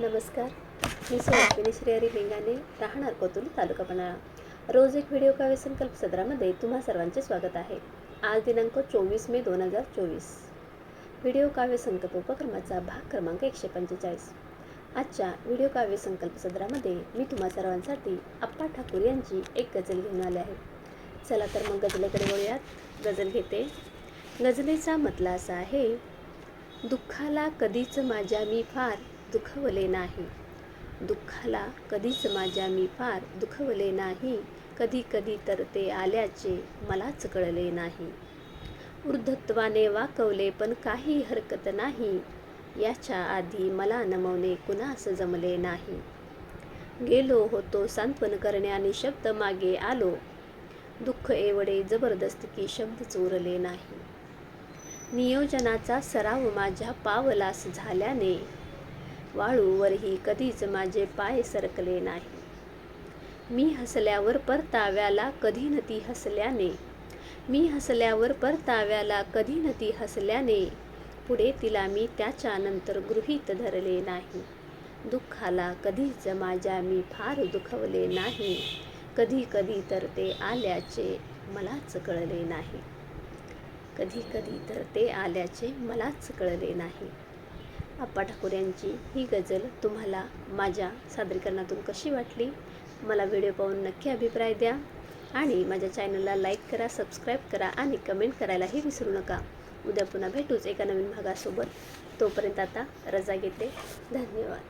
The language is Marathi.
नमस्कार. मी सुहासिनी श्रेयरी लिंगाने राहणार कोतुल तालुका पन्हाळा. रोज एक व्हिडिओ काव्य संकल्प सदरामध्ये तुम्हा सर्वांचे स्वागत आहे. आज दिनांक चोवीस मे दोन हजार चोवीस. व्हिडिओ काव्य संकल्प उपक्रमाचा भाग क्रमांक एकशे पंचेचाळीस. आजच्या व्हिडिओ काव्य संकल्प सदरामध्ये मी तुम्हा सर्वांसाठी अप्पा ठाकूर यांची एक गजल घेऊन आले आहे. चला तर मग गजलेकडे वळूयात. गजल घेते. गजलेचा मतला असा आहे दुःखाला कधीच माझ्या मी फार दुखवले नाही. दुःखाला कधीच माझ्या मी फार दुखवले नाही. कधी कधी तर ते आल्याचे मलाच कळले नाही. वृद्धत्वाने वाकवले पण काही हरकत नाही. याच्या आधी मला नमवणे कुणास जमले नाही. गेलो होतो सांत्वन करण्याने शब्द मागे आलो. दुःख एवढे जबरदस्त की शब्द चोरले नाही. नियोजनाचा सराव माझ्या पावलास झाल्याने वाळूवरही कधीच माझे पाय सरकले नाही. मी हसल्यावर परताव्याला कधी न ती हसल्याने. मी हसल्यावर परताव्याला कधी न ती हसल्याने. पुढे तिला मी त्याच्यानंतर गृहीत धरले नाही. दुःखाला कधीच माझ्या मी फार दुखवले नाही. कधी कधी तर ते आल्याचे मलाच कळले नाही. कधी कधी तर ते आल्याचे मलाच कळले नाही. आप्पा ठाकूर यांची ही गझल तुम्हाला माझ्या सादरीकरणातून कशी वाटली? मला व्हिडिओ पाहून नक्की अभिप्राय द्या आणि माझ्या चॅनलला लाईक करा सबस्क्राईब करा आणि कमेंट करायलाही विसरू नका. उद्या पुन्हा भेटूच एका नवीन भागासोबत. तोपर्यंत आता रजा घेते. धन्यवाद.